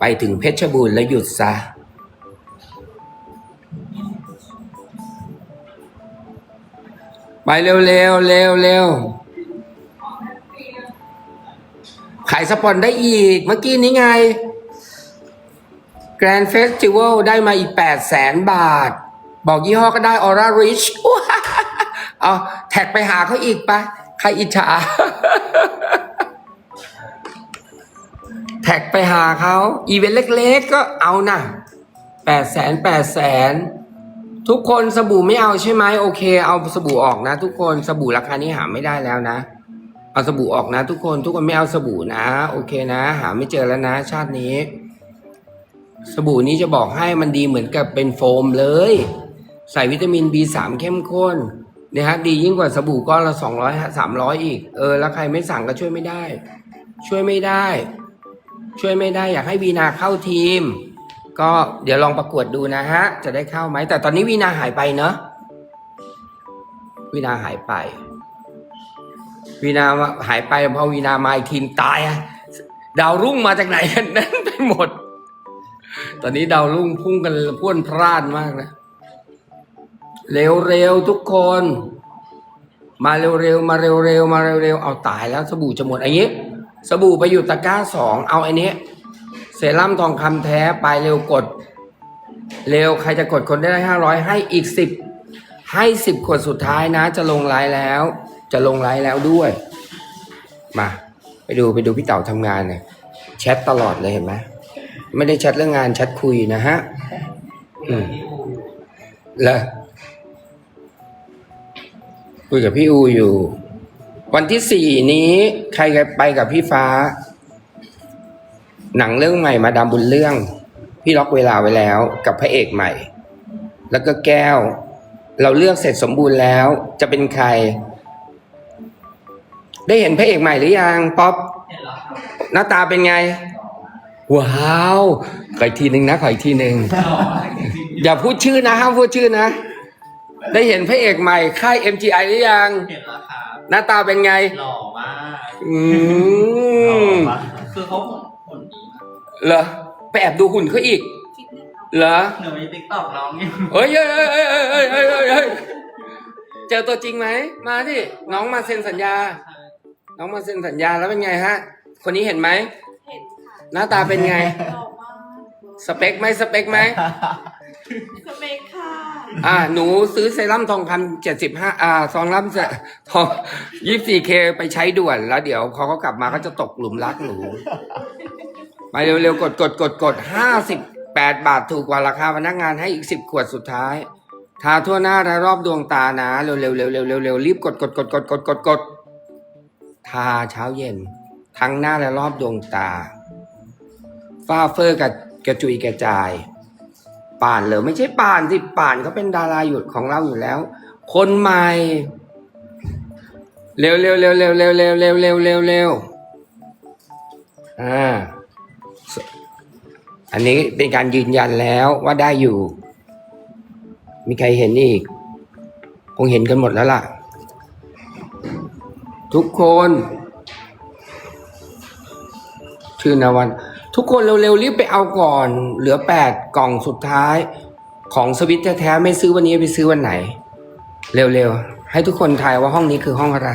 ไปถึงเพชรบูรณ์แล้วหยุดซะ ไปเร็วเร็วเร็วเร็วขายสปอนได้อีก เมื่อกี้นี้ไง Grand Festival ได้มาอีก 8 0 0แสนบาท บอกยี่ห้อก็ได้ Aura Rich เอาแท็กไปหาเขาอีกปะใครอิจฉา แท็กไปหาเขาอีเวนต์เล็กๆก็เอานะแปดแสนแปดแสนทุกคนสบู่ไม่เอาใช่ไหมโอเค เอาสบู่ออกนะ ทุกคนสบู่ราคานี้หาไม่ได้แล้วนะ เอาสบู่ออกนะ ทุกคนทุกคนไม่เอาสบู่นะ โอเคนะ หาไม่เจอแล้วนะ ชาตินี้ สบู่นี้จะบอกให้มันดีเหมือนกับเป็นโฟมเลย ใส่วิตามิน B3 เข้มข้นนะฮะดียิ่งกว่าสบู่ก้อนละ200 300อีก เออแล้วใครไม่สั่งก็ช่วยไม่ได้ ช่วยไม่ได้ ช่วยไม่ได้อยากให้วีนาเข้าทีม ก็เดี๋ยวลองประกวดดูนะฮะ จะได้เข้าไหมแต่ตอนนี้วีนาหายไปเนอะวีนาหายไป วีนาหายไปพอวีนามาอีกทีมตายอะดาวรุ่งมาจากไหนกันนั้นไปหมด ตอนนี้ดาวรุ่งพุ่งกันพรวนพร่านมากนะเร็วๆทุกคน มาเร็วๆมาเร็วๆมาเร็วๆเอาตายแล้วสบู่จะหมดอันนี้ สบู่ไปอยู่ตะกร้าสองเอาอันนี้ เซรั่มทองคำแท้ไปเร็วกด เร็วใครจะกดคนได้ห้าร้อยให้อีกสิบให้สิบขวดสุดท้ายนะ จะลงไลน์แล้ว จะลงไลน์แล้วด้วย มา ไปดูไปดูพี่เต๋าทำงานเนี่ยแชทตลอดเลยเห็นไหมไม่ได้แชทเรื่องงานแชทคุยนะฮะอืมแล้วคุยกับพี่อูอยู่ วันที่สี่นี้ใครไปกับพี่ฟ้า หนังเรื่องใหม่มาดามบุญเรื่อง พี่ล็อกเวลาไว้แล้วกับพระเอกใหม่ แล้วก็แก้ว เราเลือกเสร็จสมบูรณ์แล้ว จะเป็นใคร ได้เห็นพระเอกใหม่หรือยังป๊อปหน้าตาเป็นไง ว้าวขออีกทีหนึ่งนะขออีกทีหนึ่งออย่าพูดชื่อนะห้ามพูดชื่อนะ ได้เห็นพระเอกใหม่ค่าย MGI หรือยังเห็นแล้วครับ หน้าตาเป็นไง หล่อมากอืหล่อมมากคือเขาหุ่นหุ่นดีมากเหรอไปแอบดูหุ่นเขาอีก เหรอ หนูมีติ๊กต็อกน้องอยู่เฮ้ยเฮ้ยเฮ้ยเฮ้ยเฮ้ยเฮ้ยเฮ้ยเฮ้ยเจอตัวจริงไหม มาดิน้องมาเซ็นสัญญา น้องมาเซ็นสัญญาแล้วเป็นไงฮะ คนนี้เห็นไหม เห็นค่ะหน้าตาเป็นไง หล่อมากสเปคไหมสเปคไหมสเปคค่ะ อ่า หนูซื้อเซรั่มทองคำเจ็ดสิบห้าอ่าซองรั่มเซทองยี่สี่เคไปใช้ด่วน แล้วเดี๋ยวพอเขากลับมาก็จะตกหลุมรักหนูไปเร็วๆ กดกดกดกดห้าสิบแปดบาทถูกกว่าราคาพนักงานให้อีกสิบขวดสุดท้าย ทาทั่วหน้าและรอบดวงตานะเร็วๆเร็วๆเร็วๆเร็วๆรีบกดกดกดกดกดกดกดทาเช้าเย็น ทั้งหน้าและรอบดวงตา ฝ้าเฟอร์กับกระจุยกระจาย ป่านเหรอไม่ใช่ป่านสิป่านเขาเป็นดาราหยุดของเราอยู่แล้ว คนใหม่เร็วเร็วเร็วเร็วเร็วเร็วเร็วเร็วเร็วเร็วอ่าอันนี้เป็นการยืนยันแล้วว่าได้อยู่ มีใครเห็นอีก คงเห็นกันหมดแล้วล่ะ ทุกคน ชื่อนวัน ทุกคนเร็วๆรีบไปเอาก่อน เหลือแปดกล่องสุดท้าย ของสวิตแท้ๆไม่ซื้อวันนี้ไปซื้อวันไหน เร็วๆ ให้ทุกคนทายว่าห้องนี้คือห้องอะไร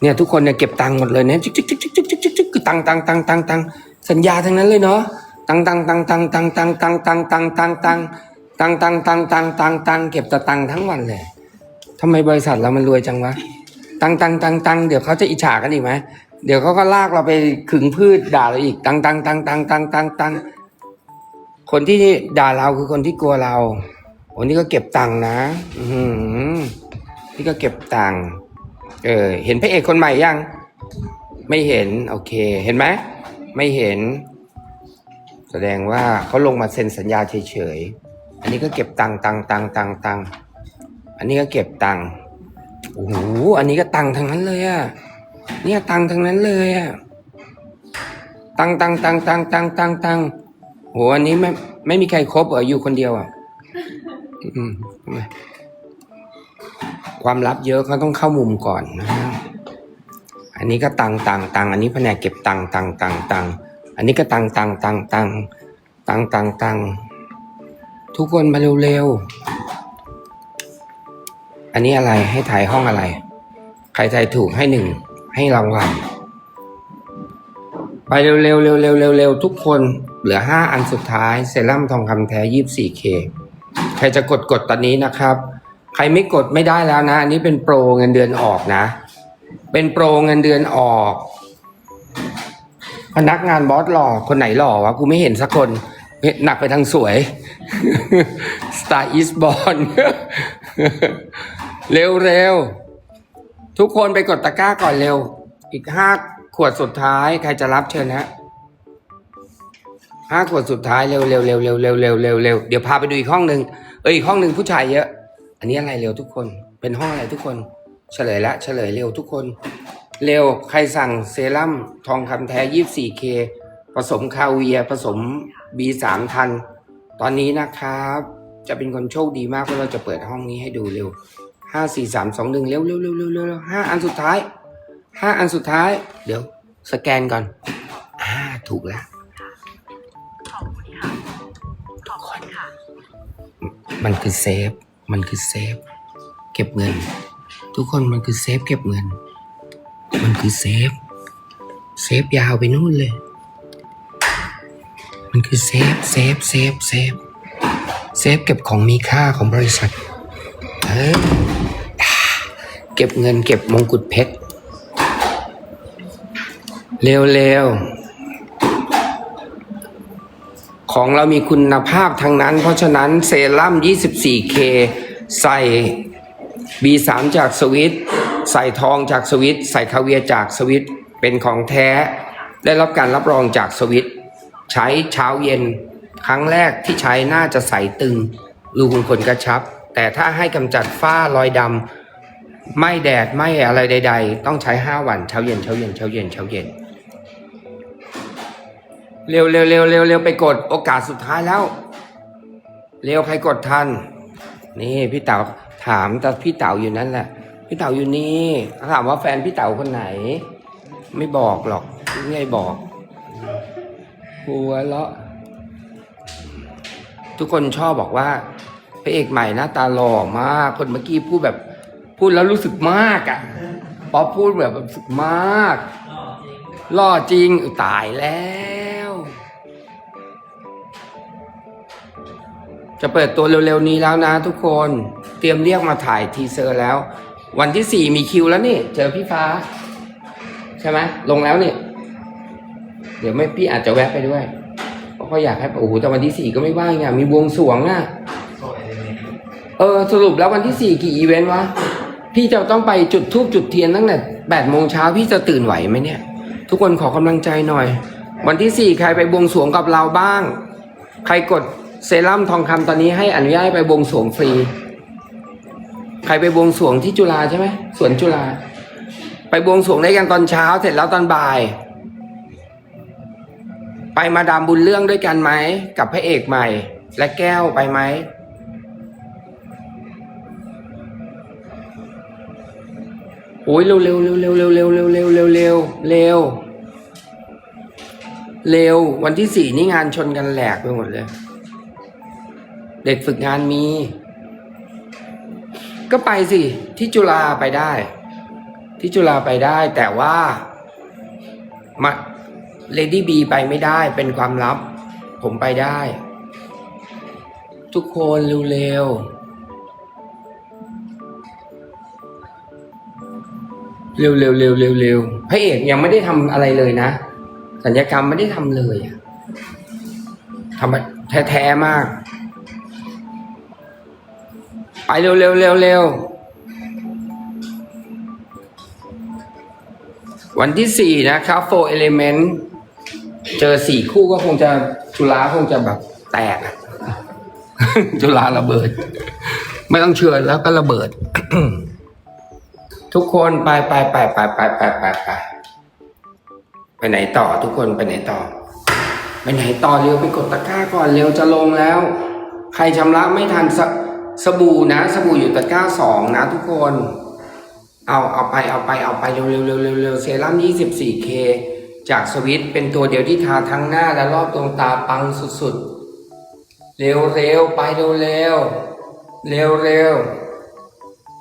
เนี่ยทุกคนเนี่ยเก็บตังค์หมดเลยเนี่ยจิ๊กจิ๊กจิ๊กจิ๊กจิ๊กจิกจิกคือตังค์ตังค์ตังค์ตังค์ตังค์สัญญาทั้งนั้นเลยเนาะตังค์ตังค์ตังค์ตังค์ตังค์ตังค์ตังค์ตังค์ตังค์ตังค์ตังค์ตังค์ตังค์ตังค์ตังค์ตังค์ตังค์เก็บแต่ตังค์ทั้งวันเลยทำไมบริษัทเรามันรวยจังวะตังค์ตังค์ตังค์ตังค์เดี๋ยวเขาจะอิจฉากันอีกไหม เดี๋ยวเขาก็ลากเราไปขึงพืชด่าเราอีกตังตังตังตังตังตังตังคนที่ด่าเราคือคนที่กลัวเราคนนี้ก็เก็บตังนะ อืนี่ก็เก็บตังเออ เห็นพระเอกคนใหม่ยัง ไม่เห็น โอเค เห็นไหมไม่เห็น แสดงว่าเขาลงมาเซ็นสัญญาเฉยๆ อันนี้ก็เก็บตังตังตังตังตังอันนี้ก็เก็บตังโอ้โห อันนี้ก็ตังทั้งนั้นเลยอะ เนี่ยตังทั้งนั้นเลยอะตังตังตังตังตังตังตังโหอันนี้ไม่ไม่มีใครครบเหรออยู่คนเดียวอะอืมความลับเยอะเขาต้องเข้ามุมก่อนนะฮะอันนี้ก็ตังตังตังอันนี้แผนกเก็บตังตังตังตังอันนี้ก็ตังตังตังตังตังตังตังทุกคนมาเร็วๆ อันนี้อะไรให้ถ่ายห้องอะไร ใครทายถูกให้หนึ่ง ให้รางวัลไปเร็วๆเร็วๆเร็วๆเร็วทุกคนเหลือห้าอันสุดท้ายเซรั่มทองคำแท้ยี่สี่เคใครจะกดกดตอนนี้นะครับ ใครไม่กดไม่ได้แล้วนะ อันนี้เป็นโปรเงินเดือนออกนะ เป็นโปรเงินเดือนออก พนักงานบอสหล่อคนไหนหล่อวะกูไม่เห็นสักคนเห็นหนักไปทางสวย Star is born เร็วเร็วๆ ทุกคนไปกดตะกร้าก่อนเร็ว อีกห้าขวดสุดท้าย ใครจะรับเชิญฮะห้าขวดสุดท้ายเร็วเร็วเร็วเร็วเร็วเร็วเร็วเร็วเดี๋ยวพาไปดูอีกห้องหนึ่งเอออีกห้องหนึ่งผู้ชายเยอะ อันนี้อะไรเร็วทุกคน เป็นห้องอะไรทุกคน เฉลยละเฉลยเร็วทุกคน เร็วใครสั่งเซรั่มทองคำแท้ 24K ผสมคาเวียผสม B3 ทัน ตอนนี้นะครับ จะเป็นคนโชคดีมากเพราะเราจะเปิดห้องนี้ให้ดูเร็ว ห้าสี่สามสองหนึ่งเร็วเร็วเร็วเร็วเร็วเร็วห้าอันสุดท้ายห้าอันสุดท้าย เดี๋ยวสแกนก่อนอ่าถูกแล้วขอบคุณค่ะขอบคุณค่ะ มันคือเซฟ มันคือเซฟ เก็บเงิน ทุกคนมันคือเซฟเก็บเงิน มันคือเซฟ เซฟยาวไปนู่นเลย มันคือเซฟ เซฟ เซฟ เซฟ เซฟเก็บของมีค่าของบริษัท เออเก็บเงินเก็บมงกุฎเพชร เร็วๆ ของเรามีคุณภาพทั้งนั้น เพราะฉะนั้นเซรั่ม 24K ใส่ B3 จากสวิต ใส่ทองจากสวิต ใส่คาเวียจากสวิต เป็นของแท้ ได้รับการรับรองจากสวิต ใช้เช้าเย็น ครั้งแรกที่ใช้น่าจะใสตึงรูขุมขนกระชับ แต่ถ้าให้กำจัดฝ้ารอยดำ ไม่แดดไม่อะไรใด ๆ ต้องใช้5วันเช้าเย็นเช้าเย็นเช้าเย็นเช้าเย็นเร็วเร็วเร็วเร็วเร็วไปกดโอกาสสุดท้ายแล้ว เร็วใครกดทัน นี่พี่เต๋าถามแต่พี่เต๋าอยู่นั่นแหละ พี่เต๋าอยู่นี่ถามว่าแฟนพี่เต๋าคนไหน ไม่บอกหรอกไม่บอกหัวเราะทุกคนชอบบอกว่าพระเอกใหม่หน้าตาหล่อมาก คนเมื่อกี้พูดแบบ พูดแล้วรู้สึกมากอะ่ะป๊อปพูดแบบรู้สึกมากหล่อจริงหล่อจริงอุ๊ยตายแล้ว จะเปิดตัวเร็วๆนี้แล้วนะทุกคน เตรียมเรียกมาถ่ายทีเซอร์แล้ว วันที่สี่มีคิวแล้วนี่ เจอพี่ฟ้า ใช่ไหมลงแล้วนี่ เดี๋ยวไม่พี่อาจจะแวะไปด้วย เพราะเขาอยากให้โอ้โหแต่วันที่สี่ก็ไม่ว่างอะมีบวงสรวงอะโซเอเลเมนต์เออสรุปแล้ววันที่สี่กี่อีเวนต์วะ พี่จะต้องไปจุดทูบจุดเทียนตั้งแต่แปดโมงเช้าพี่จะตื่นไหวไหมเนี่ย ทุกคนขอกำลังใจหน่อย วันที่สี่ใครไปบวงสรวงกับเราบ้าง ใครกดเซรั่มทองคำตอนนี้ให้อนุญาตไปบวงสรวงฟรี ใครไปบวงสรวงที่จุฬาใช่ไหมสวนจุฬาไปบวงสรวงได้กันตอนเช้าเสร็จแล้วตอนบ่าย ไปมาดามบุญเรื่องด้วยกันไหมกับพระเอกใหม่ และแก้วไปไหม โอ้ยเร็วเร็วเร็วเร็วเร็วเร็วเร็วเร็วเร็วเร็วเร็วเร็ววันที่สี่นี่งานชนกันแหลกไปหมดเลย เด็กฝึกงานมี ก็ไปสิ ที่จุฬาไปได้ ที่จุฬาไปได้แต่ว่ามาเลดี้บีไปไม่ได้เป็นความลับ ผมไปได้ ทุกคนเร็วๆ เร็วเร็วเร็วเร็วเร็วพระเอกยังไม่ได้ทำอะไรเลยนะสัญญกรรมไม่ได้ทำเลยอะทำแท้แท้ๆมาก ไปเร็วเร็วเร็วเร็ววันที่สี่นะครับโฟเอลิเมนต์เจอสี่คู่ก็คงจะจุฬาคงจะแบบแตกจุฬาระเบิด ไม่ต้องเชิญแล้วก็ระเบิด ทุกคนไปไปไปไปไปไปไปไปไปไหนต่อทุกคนไปไหนต่อ ไปไหนต่อเร็วไปกดตะกร้าก่อนเร็วจะลงแล้ว ใครชำระไม่ทันสสบู่นะ สบู่อยู่ตะกร้าสองนะ ทุกคน เอาเอาไปเอาไปเอาไปเร็วเร็วเร็วเร็วเร็วเซรั่ม 24K จากสวิตเป็นตัวเดียวที่ทาทั้งหน้าและรอบดวงตาปังสุดๆ เร็วๆไปเร็วๆเร็วๆ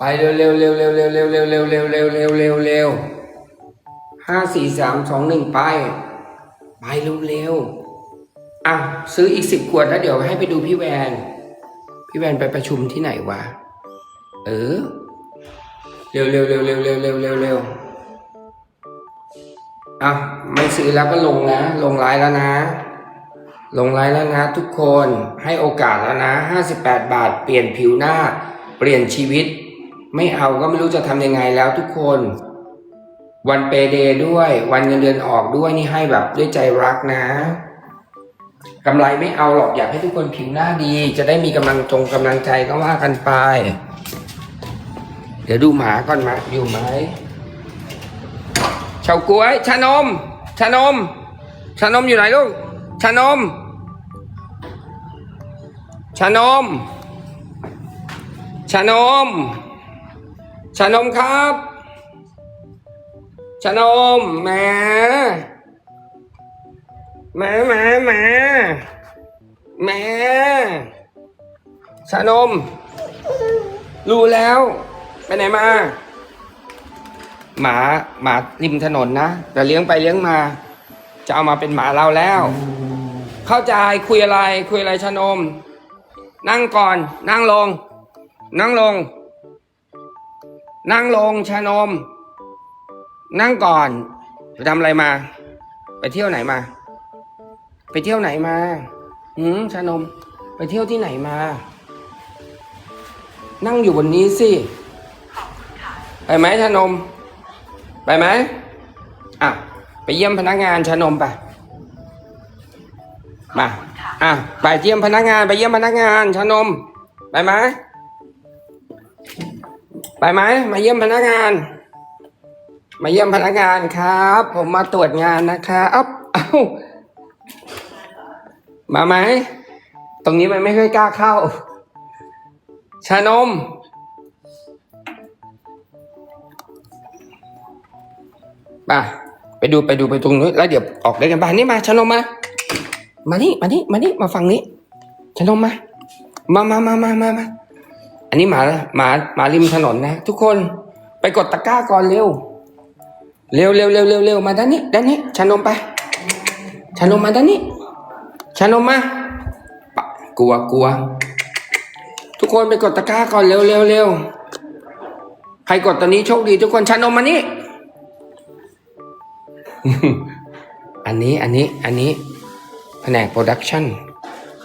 ไปเร็วๆเร็วเร็วเร็วเร็วเร็วเร็วเร็วเร็วเร็วเร็วเร็วห้าสี่สามสองหนึ่งไป ไปเร็วๆอะซื้ออีกสิบขวดแล้วเดี๋ยวให้ไปดูพี่แวน พี่แวนไปประชุมที่ไหนวะ เออ เร็วเร็วเร็วเร็วเร็วเร็วเร็วเร็วอะไม่ซื้อแล้วก็ลงนะ ลงไลน์แล้วนะ ลงไลน์แล้วนะทุกคนให้โอกาสแล้วนะห้าสิบแปดบาท เปลี่ยนผิวหน้า เปลี่ยนชีวิต ไม่เอาก็ไม่รู้จะทำยังไงแล้วทุกคน วันเปเดย์ด้วย วันเงินเดือนออกด้วยนี่ให้แบบด้วยใจรักนะกำไรไม่เอาหรอกอยากให้ทุกคนผิวหน้าดี จะได้มีกำลังจงกำลังใจก็ว่ากันไป เดี๋ยวดูหมาก่อนมาอยู่ไหมเฉาก๊วยชานมชานมชานมอยู่ไหนลูกชานมชานมชานม ชานมครับชานมแหม่แหม่แหม่แหม่แหม่ชานม รู้แล้ว ไปไหนมา หมาหมาริมถนนนะ แต่เลี้ยงไปเลี้ยงมา จะเอามาเป็นหมาเราแล้ว เข้าใจคุยอะไร คุยอะไรชะนม นั่งก่อน นั่งลง นั่งลง นั่งลงชะนม นั่งก่อนไปทำอะไรมา ไปเที่ยวไหนมา ไปเที่ยวไหนมาหืมชะนม ไปเที่ยวที่ไหนมา นั่งอยู่บนนี้สิไปไหมชานม ไปไหมอะไปเยี่ยมพนักงานชานมไปมาอะไปเยี่ยมพนักงาน ไปเยี่ยมพนักงานชานม ไปไหม ไปไหมมาเยี่ยมพนักงาน มาเยี่ยมพนักงานครับ ผมมาตรวจงานนะครับเอ้ามาไหมตรงนี้มันไม่ค่อยกล้าเข้า ชานมมาไปดูไปดูไปตรงนู้นแล้วเดี๋ยวออกได้กันบ้านนี่มาชานมมา มานี่มานี่มานี่มาฝั่งนี้ชนมมา มามามามามามา อันนี้หมาหมาหมาริมถนนนะ ทุกคนไปกดตะกร้าก่อนเร็ว เร็วเร็วเร็วเร็วเร็วมาด้านนี้ด้านนี้ชานมไปชานมมาด้านนี้ชานมมากลัวกลัว ทุกคนไปกดตะกร้าก่อนเร็วเร็วเร็วใครกดตอนนี้โชคดี ทุกคนชานมมานี่อันนี้อันนี้อันนี้แผนกโปรดักชั่น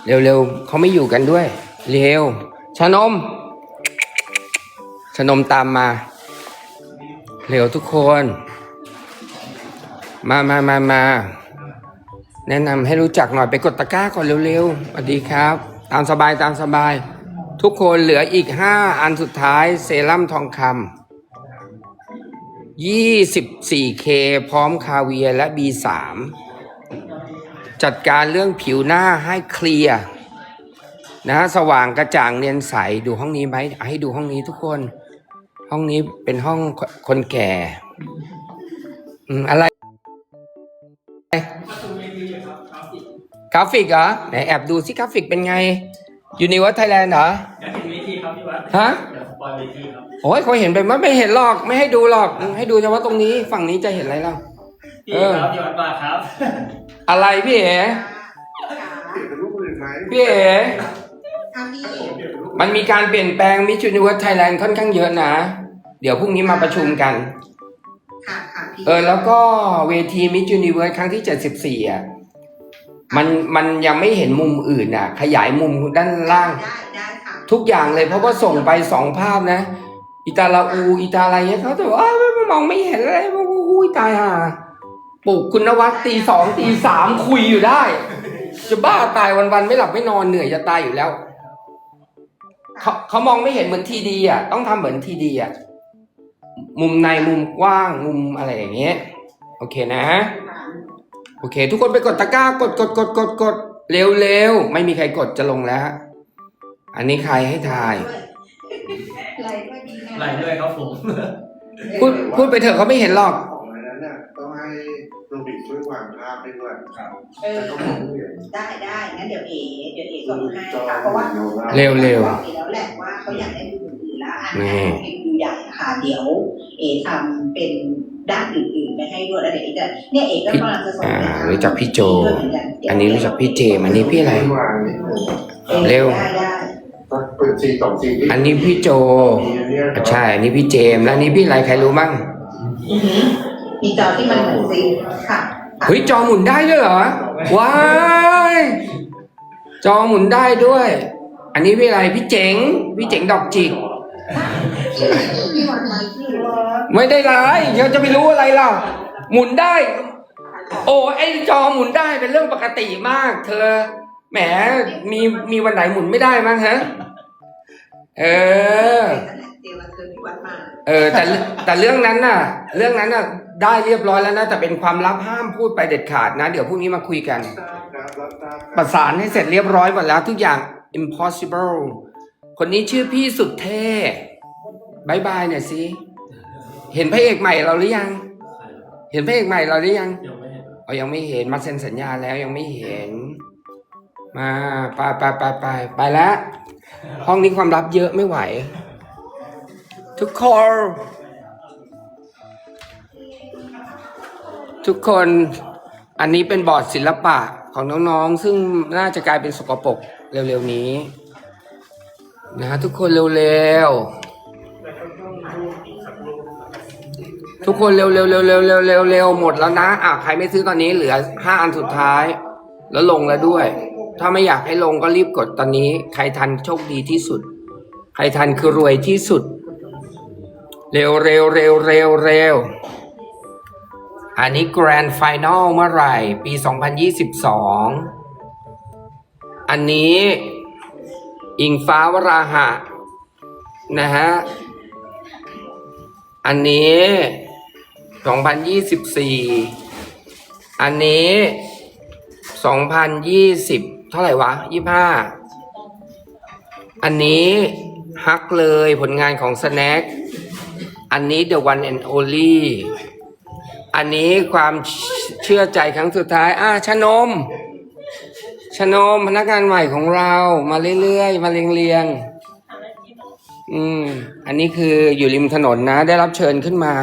เร็วๆเขาไม่อยู่กันด้วย เร็วชานม ชนมตามมา เร็วทุกคน มามามามาแนะนำให้รู้จักหน่อยไปกดตะกร้าก่อนเร็วๆสวัสดีครับ ตามสบายตามสบาย ทุกคนเหลืออีก5อันสุดท้ายเซรั่มทองคำ 24K พร้อมคาเวียและ B3 จัดการเรื่องผิวหน้าให้เคลียร์นะสว่างกระจ่างเนียนใส ดูห้องนี้ไหมให้ดูห้องนี้ทุกคน ห้องนี้เป็นห้องคนแก่ อืมอะไรกราฟิกเหรอไหนแอบดูสิกราฟิกเป็นไงยูนิเวอร์ไทยแลนด์เหรออยากเห็นเวทีครับพี่วัดฮะเดี๋ยวสปอยเวทีครับโอ้ยเขาเห็นไปมั้ยไม่เห็นหรอกไม่ให้ดูหรอกให้ดูเฉพาะตรงนี้ฝั่งนี้จะเห็นอะไรเล่าพี่เออครับพี่วัดมาครับ อะไรพี่เอ๋พี่เอ๋ ค่ะพี่มันมีการเปลี่ยนแปลงมิจูนิเวิร์สไทยแลนด์ค่อนข้างเยอะนะ เดี๋ยวพรุ่งนี้มาประชุมกัน ค่ะค่ะพี่เออแล้วก็เวทีมิจูนิเวิร์สครั้งที่74อะมันมันยังไม่เห็นมุมอื่นอะ ขยายมุมด้านล่าง ได้ได้ค่ะทุกอย่างเลยเพราะว่าส่งไปสองภาพนะ อิตาลาอูอิตาอะไรเงี้ยเขาแต่ว่าอ้าวมองไม่เห็นอะไรอุ้ยตายห่าปลุกคุณนวัดตีสองตีสามคุยอยู่ได้ จะบ้าตายวันๆไม่หลับไม่นอนเหนื่อยจะตายอยู่แล้ว เขาเขามองไม่เห็นเหมือนทีดีอะ ต้องทำเหมือนทีดีอะ มุมในมุมกว้างมุมอะไรอย่างเงี้ย โอเคนะ โอเค ทุกคนไปกดตะกร้ากดกดกดกดกดเร็วเร็วไม่มีใครกดจะลงแล้ว อันนี้ใครให้ทายไหลด้วยดีนะไหลด้วยครับผมพูดพูดไปเถอะเขาไม่เห็นหรอกนั้นน่ะ ต้องให้โรบินช่วยวางภาพให้ด้วยครับเออแต่ก็มองไม่เห็นได้ได้งั้นเดี๋ยวเอ๋เดี๋ยวเอ๋ส่งให้ค่ะเพราะว่าเร็วเร็วบอกเอ๋แล้วแหละว่าเขาอยากได้ดูอื่นๆแล้วอันนี่นี้เป็นดูใหญ่ค่ะเดี๋ยว เอ๋ทำเป็นด้านอื่นๆไปให้ด้วยแล้วเดี๋ยวเอ๋จะเนี่ยเอ๋ก็กำลังจะส่งอ่าไปทำรู้จักพี่โจด้วยเหมืกันเดี๋ยวอันนี้รู้จักพี่เจมอันนี้พี่อะไรช่วยวางนิดนึงอ๋อเร็วได้ได้สักเป็นซีสองซีที่อันนี้พี่โจมีอันเนี้ยใช่ อันนี้พี่เจมส์แล้วอันนี้พี่อะไรใครรู้บ้างอือหือ มีจอที่มันหมือนซิค่ะเฮ้ยจอหมุนได้ด้วยเหรอ ว้าย จอหมุนได้ด้วย อันนี้พี่อะไรพี่เจ๋ง พี่เจ๋งดอกจิกมีวันไม่ได้ร้ายเดี๋ยวจะไปรู้อะไรล่ะ หมุนได้ โอ้ไอจอหมุนได้เป็นเรื่องปกติมาก เธอ แหม มีมีวันไหนหมุนไม่ได้มั้งฮะ เออเดี๋ยวเธอมีวันมา เออแต่แต่เรื่องนั้นน่ะ เรื่องนั้นน่ะได้เรียบร้อยแล้วนะแต่เป็นความลับห้ามพูดไปเด็ดขาดนะ เดี๋ยวพรุ่งนี้มาคุยกันทราบครับรับทราบคปรับระสานให้เสร็จเรียบร้อยหมดแล้วทุกอย่าง impossible คนนี้ชื่อพี่สุดเท่บายบายหน่อยสิเห็นพระเอกใหม่เราหรือยัง เห็นพระเอกใหม่เราหรือยังยังไม่เห็นอ๋อยังไม่เห็นมาเซ็นสัญญาแล้วยังไม่เห็น มาไปไปไปไปไปแล้วห้องนี้ความลับเยอะไม่ไหว ทุกคน ทุกคนอันนี้เป็นบอร์ดศิลปะของน้องๆ ซึ่งน่าจะกลายเป็นสกปรกเร็วๆนี้นะฮะทุกคนเร็วๆทุกคนเร็วๆเร็วๆเร็วๆเร็วๆเร็วๆเร็วๆหมดแล้วนะอะใครไม่ซื้อตอนนี้เหลือห้าอันสุดท้าย แล้วลงแล้วด้วย ถ้าไม่อยากให้ลงก็รีบกดตอนนี้ ใครทันโชคดีที่สุด ใครทันคือรวยที่สุด เร็วเร็วเร็วเร็วเร็วอันนี้ Grand Final เมื่อไหร่ ปี 2022 อันนี้ อิงฟ้าวราหะ นะฮะ อันนี้ 2024 อันนี้ 2020 เท่าไหร่วะ 25 อันนี้ฮักเลยผลงานของ Snack อันนี้ The One and Only อันนี้ความเชื่อใจครั้งสุดท้าย อ่าชนม ชนมพนักงานใหม่ของเรามาเรื่อยๆ มาเรียงๆ อืม อันนี้คืออยู่ริมถนนนะ ได้รับเชิญขึ้นมา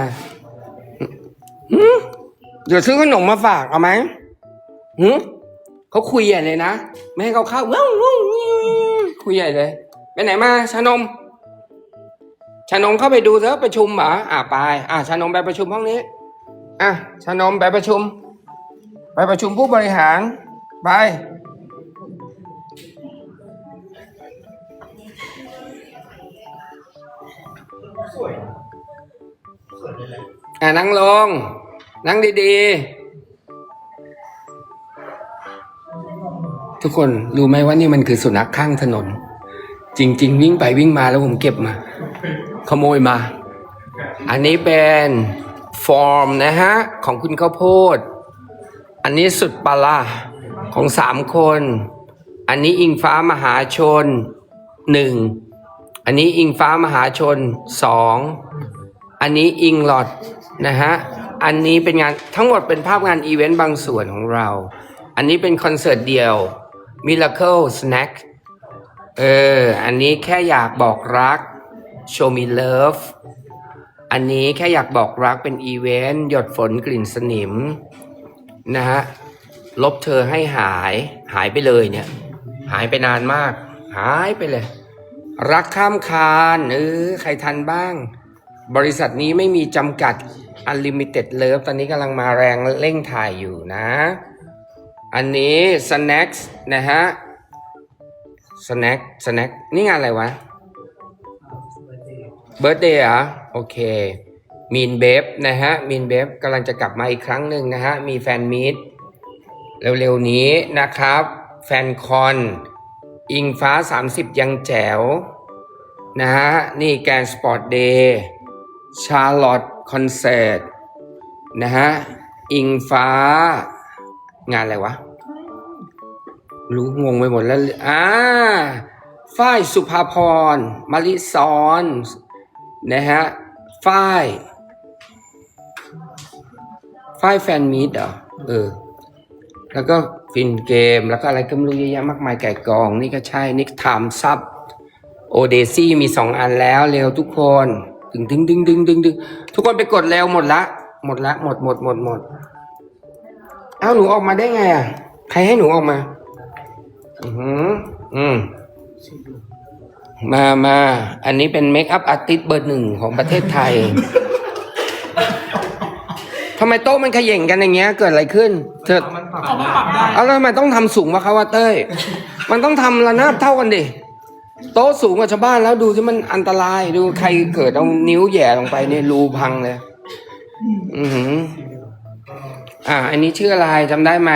เดี๋ยวซื้อขนมมาฝากเอาไหมหืมเขาคุยใหญ่เลยนะ ไม่ให้เขาเข้าว้าวคุยใหญ่เลย ไปไหนมาชานม ชานมเข้าไปดูเถอะประชุมเหรออะไป อะชานมไปประชุมห้องนี้ อะชานมไปประชุม ไปประชุมผู้บริหาร ไปอะนั่งลง นั่งดีๆ ทุกคนรู้ไหมว่านี่มันคือสุนัขข้างถนน จริง ๆ วิ่งไปวิ่งมาแล้วผมเก็บมา ขโมยมา อันนี้เป็นฟอร์มนะฮะ ของคุณข้าวโพด อันนี้สุดปลาล่าของสามคน อันนี้อิงฟ้ามหาชนหนึ่งอันนี้อิงฟ้ามหาชนสองอันนี้อิงหลอดนะฮะ อันนี้เป็นงานทั้งหมดเป็นภาพงานอีเวนต์บางส่วนของเรา อันนี้เป็นคอนเสิร์ตเดียว Miracle Snack เออ อันนี้แค่อยากบอกรัก Show Me Love อันนี้แค่อยากบอกรักเป็นอีเวนต์หยดฝนกลิ่นสนิมนะฮะลบเธอให้หายหายไปเลยเนี่ย หายไปนานมาก หายไปเลย รักข้ามคานเออใครทันบ้าง บริษัทนี้ไม่มีจำกัด Unlimited Love ตอนนี้กำลังมาแรงเร่งถ่ายอยู่นะ อันนี้ Snacks นะฮะ Snack Snack นี่งานอะไรวะ เบิร์ d เดย์อะโอเคมีนเบฟนะฮะมีนเบฟกำลังจะกลับมาอีกครั้งหนึ่งนะฮะ มีแฟนมีตเร็วๆนี้นะครับ แฟนคอน อิงฟ้า 30 ยังแจ๋วนะฮะ นี่แกนสปอร์ตเดย์ชาร์ลอตคอนเสิร์ตนะฮะ อิงฟ้า งานอะไรวะ รู้งงไปหมดแล้ว อ่าฝ้ายสุภาพรมาริซอน นะฮะฝ้ายฝ้ายแฟนมีดเหรอเออ แล้วก็ฟินเกม แล้วก็อะไรก็ไม่รู้เยอะแยะมากมายไก่กอง นี่ก็ใช่ นิกไทม์ซับโอเดซี่มีสองอันแล้วเร็วทุกคนดึงดึงดึงดึงดึงดึงทุกคนไปกดเร็วหมดละ หมดละ หมดหมดหมดหมดเอ้าหนูออกมาได้ไงอะ ใครให้หนูออกมา อือหืออืม มามา อันนี้เป็นเมคอัพอาร์ติสต์เบอร์หนึ่งของประเทศไทย ทำไมโต๊ะมันเขย่งกันอย่างเงี้ย เกิดอะไรขึ้น เธอเอาแล้วทำไมต้องทำสูงวะคะว่าเต้ย มันต้องทำระนาบเท่ากันดิ โต๊ะสูงกว่าชาวบ้านแล้วดูที่มันอันตราย ดูใครเกิดเอานิ้วแหย่ลงไปเนี่ยรูพังเลย อือหือ อ่า อันนี้ชื่ออะไรจำได้ไหม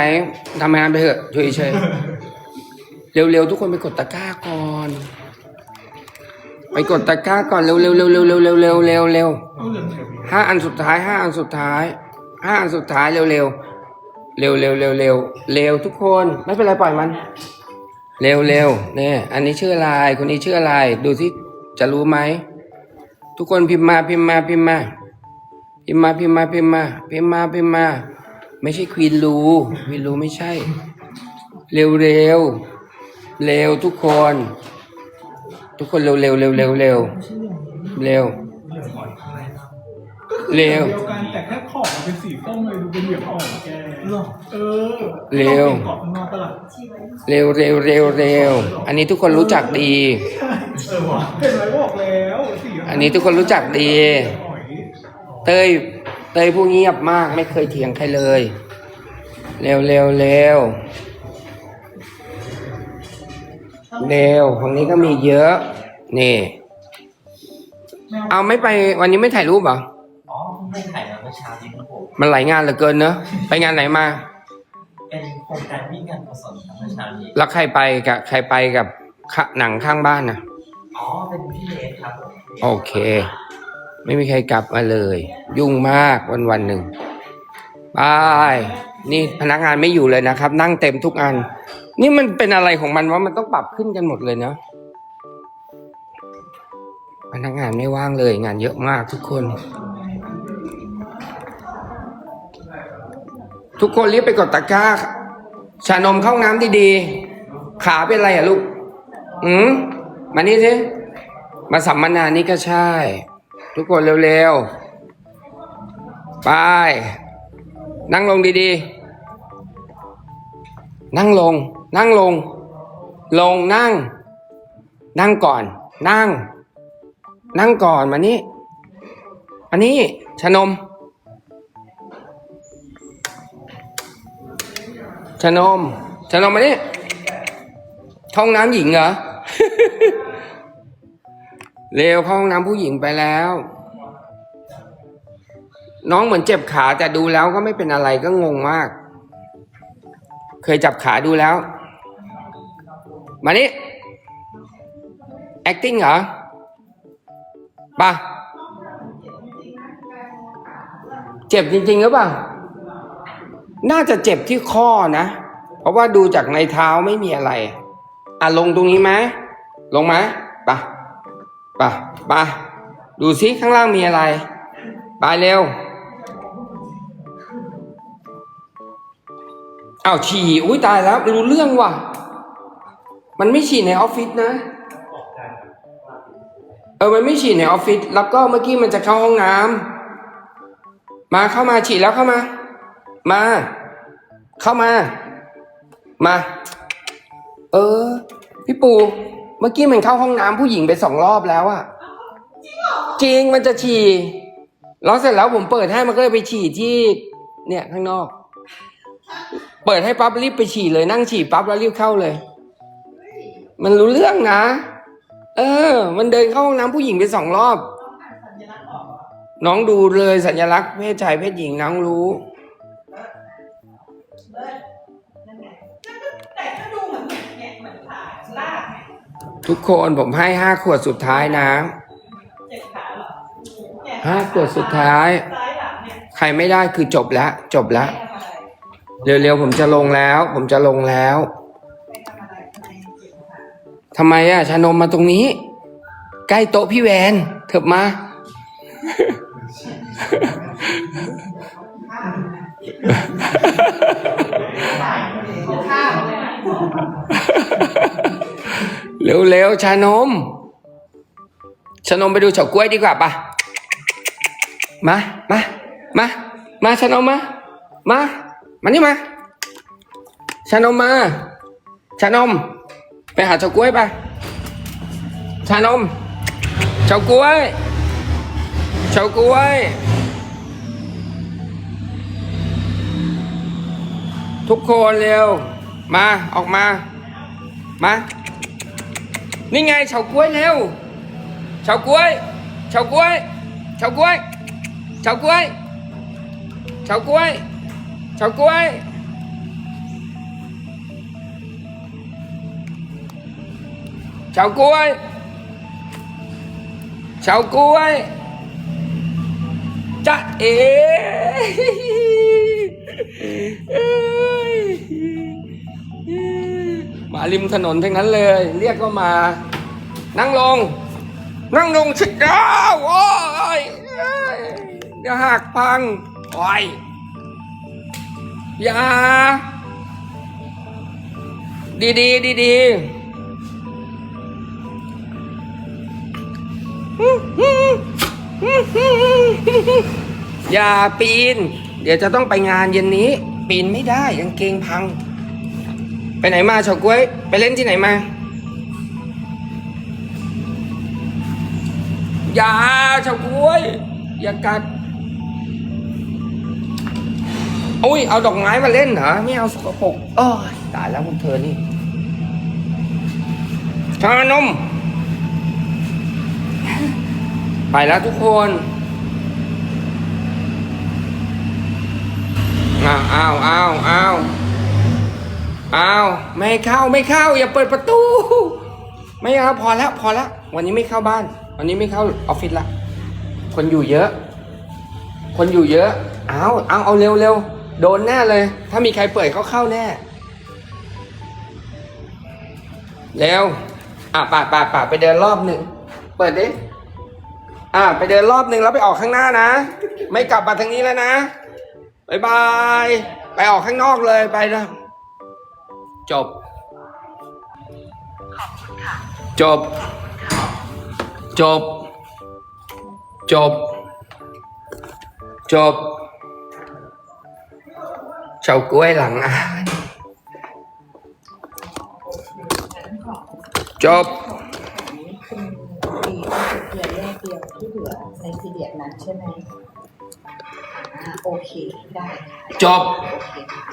ทำงานไปเถอะช่วยเฉยๆเร็วๆทุกคนไปกดตะกร้าก่อน ไปกดตะกร้าก่อนเร็วๆเร็วๆเร็วๆเร็วๆเร็วๆเร็วๆเร็วๆเร็วๆห้าอันสุดท้ายห้าอันสุดท้ายห้าอันสุดท้ายเร็วๆเร็วๆเร็วๆเร็วๆเร็วๆเร็วทุกคนไม่เป็นไรปล่อยมัน เร็วเร็วเนี่ยอันนี้ชื่ออะไรคนนี้ชื่ออะไร ดูสิจะรู้ไหมทุกคนพิมพ์มาพิมพ์มาพิมพ์มา พิมพ์มาพิมพ์มาพิมพ์มาพิมพ์มาพิมพ์มา ไม่ใช่ควีนรูควีนรูไม่ใช่ เร็วเร็วเร็วทุกคน ทุกคนเร็วเร็วเร็วเร็วเร็วเร็วเร็วเดียวกันแต่แค่ขอบมันเป็นสีส้มเลยดูเป็นเหลืองอ่อนแกหรอเออเร็วต้องเป็นกรอบข้างนอกตลาดเร็วเร็วเร็วเร็วอันนี้ทุกคนรู้จักดีเออว่ะเห็นไหมบอกแล้วสีอันนี้ทุกคนรู้จักดีหอยเต้ยเต้ยผู้เงียบมากไม่เคยเถียงใครเลย เร็วเร็วเร็ว เร็วฝั่งนี้ก็มีเยอะ นี่ เอาไม่ไปวันนี้ไม่ถ่ายรูปเหรอ อ๋อเพิ่งได้ถ่ายมาเมื่อเช้านี้ครับผมมันหลายงานเหลือเกินเนอะไปงานไหนมา เป็นโครงการวิ่งงานกุศลครับเมื่อเช้านี้แล้วใครไปกับใครไปกับขะหนังข้างบ้านนะอ๋อเป็นพี่เลสครับผมโอเค ไม่มีใครกลับมาเลย ยุ่งมากวันวันๆหนึ่งบาย นี่พนักงานไม่อยู่เลยนะครับ นั่งเต็มทุกอัน นี่มันเป็นอะไรของมันว่ามันต้องปรับขึ้นกันหมดเลยเนาะพนักงานไม่ว่างเลย งานเยอะมากทุกคน ทุกคนรีบไปกดตะกร้า ชานมเข้าน้ำดีๆ ขาเป็นอะไรอะลูกอืมมานี่สิมาสัมมนานี่ก็ใช่ ทุกคนเร็วๆ ไป นั่งลงดีๆ นั่งลง นั่งลง ลงนั่ง นั่งก่อน นั่ง นั่งก่อนมานี่มานี่ชะนมชะนมชะนมมานี่เข้าห้องน้ำหญิงเหรอ เร็วเข้าห้องน้ำผู้หญิงไปแล้ว น้องเหมือนเจ็บขาแต่ดูแล้วก็ไม่เป็นอะไรก็งงมาก เคยจับขาดูแล้ว มานี่ acting เหรอไป่ะเจ็บจริงๆหรือเปล่า น่าจะเจ็บที่ข้อนะ เพราะว่าดูจากในเท้าไม่มีอะไร อะลงตรงนี้ไหมลงไหมไป่ะไปไปดูซิข้างล่างมีอะไร ไปเร็วอ้าวฉี่อุ้ยตายแล้วรู้เรื่องว่ะ มันไม่ฉี่ในออฟฟิศนะ เออ มันไม่ฉี่ในออฟฟิศ แล้วก็เมื่อกี้มันจะเข้าห้องน้ำมาเข้ามาฉี่แล้วเข้ามา มา เข้ามา มา เออ พี่ปู เมื่อกี้มันเข้าห้องน้ำผู้หญิงไปสองรอบแล้วอะจริงมันจะฉี่ แล้วเสร็จแล้วผมเปิดให้มันก็เลยไปฉี่ที่ เนี่ยข้างนอก เปิดให้ปั๊บรีบไปฉี่เลยนั่งฉี่ปั๊บแล้วรีบเข้าเลย มันรู้เรื่องนะ เออ มันเดินเข้าห้องน้ำผู้หญิงไปสองรอบ น้องดูเลยสัญลักษณ์เพศชายเพศหญิงน้องรู้แต่ก็ดูเหมือนเนี่ยเหมือนขาลากไงทุกคนผมให้ห้าขวดสุดท้ายนะเจ็บขาเหรอเนี่ยห้าขวดสุดท้าย ซ้ายหลังเนี่ยใครไม่ได้คือจบแล้วจบแล้วทำอะไร เร็วๆผมจะลงแล้ว ผมจะลงแล้ว ทำไมอะชานมมาตรงนี้ ใกล้โต๊ะพี่แวนเถิบมา เร็วๆ ชานม ชานมไปดูเฉาก๊วยดีกว่าปะมา มา มา มาชานมมา มา มานี่มา ชานมมา ชานม ไปหาเฉาก๊วยไป ชานมเฉาก๊วยเฉาก๊วย ทุกคนเร็ว มาออกมา มา นี่ไงเฉาก๊วยเร็วเฉาก๊วยเฉาก๊วยเฉาก๊วยเฉาก๊วยเฉาก๊วยเฉาก๊วย เฉาก๊วยเฉาก๊วยจะเอ๋มาริมถนนทั้งนั้นเลย เรียกก็มา นั่งลง นั่งลงสิจ้าโอ้ยเอ้ยเดี๋ยวหักพังโอ้ยอย่าดีดีดีดี อย่าปีน เดี๋ยวจะต้องไปงานเย็นนี้ ปีนไม่ได้กางเกงพัง ไปไหนมาเฉาก๊วย ไปเล่นที่ไหนมา อย่าเฉาก๊วย อย่ากัดอุ้ยเอาดอกไม้มาเล่นเหรอไม่เอาสกปรกเอ้ยตายแล้วพวกเธอนี่ชานม ไปแล้วทุกคนอ้าวอ้าวอ้าวอ้าวอ้าวไม่เข้าไม่เข้า อย่าเปิดประตู ไม่เอาพอแล้วพอแล้ววันนี้ไม่เข้าบ้าน วันนี้ไม่เข้าออฟฟิศละ คนอยู่เยอะ คนอยู่เยอะเอาเอาเอาเร็วเร็วโดนแน่เลย ถ้ามีใครเปิดเขาเข้าแน่เร็วอะป่าป่าป่าไปเดินรอบหนึ่ง เปิดดิ อะไปเดินรอบหนึ่งแล้วไปออกข้างหน้านะ ไม่กลับมาทางนี้แล้วนะบายบาย ไปออกข้างนอกเลยไปนะ จบขอบคุณค่ะจบ จบ จบ จบ เฉาก้วยหลังอ่านจบ คุณปีก็คือเกลือแยกเดียวที่เหลือในซี เรียสนั้นใช่ไหมอ่าโอเคได้ค่ะจบ โอเคค่ะ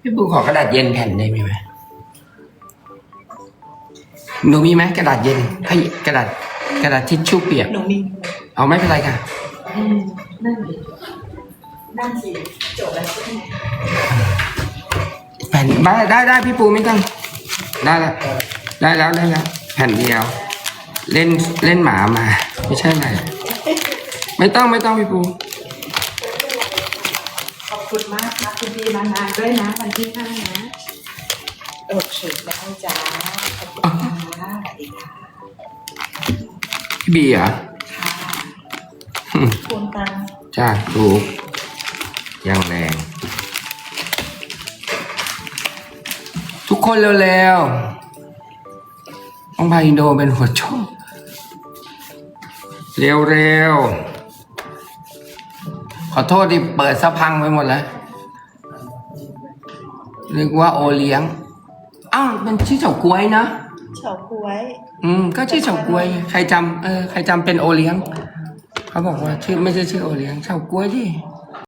พี่ปูขอกระดาษเย็นแผ่นได้ไหมไหมหนูมีไหมกระดาษเย็นให้กระดาษกระดาษทิชชู่เปียก หนูมีเอาไม่เป็นไรค่ะ อืมนั่นดินั่นสิจบแล้วใช่ไหมแผ่นได้ได้ได้พี่ปูไม่ต้องได้แล้วได้แล้วได้แล้วแผ่นเดียว เล่นเล่นหมามา ไม่ใช่อะไร ไม่ต้องไม่ต้องพี่ปูขอบคุณมากค่ะคุณดีมางานด้วยนะวันที่ห้านะโอเคได้จ้าขอบคุณค่ะสวัสดีค่ะพี่บีเหรอค่ะอืมคุณตังจ้าถูกยังแรง ทุกคนเร็วๆต้องพาอินโดเป็นหัวโชกเร็วๆ ขอโทษที่เปิดสะพังไปหมดแล้วเรียกว่าโอเลี้ยง อ้าวมันชื่อเฉาก๊วยนะ เฉาก๊วย อืม ก็ชื่อเฉาก๊วย ใครจำเออ ใครจำเป็นโอเลี้ยง เขาบอกว่า ชื่อไม่ใช่ชื่อโอเลี้ยง เฉาก๊วยดิอ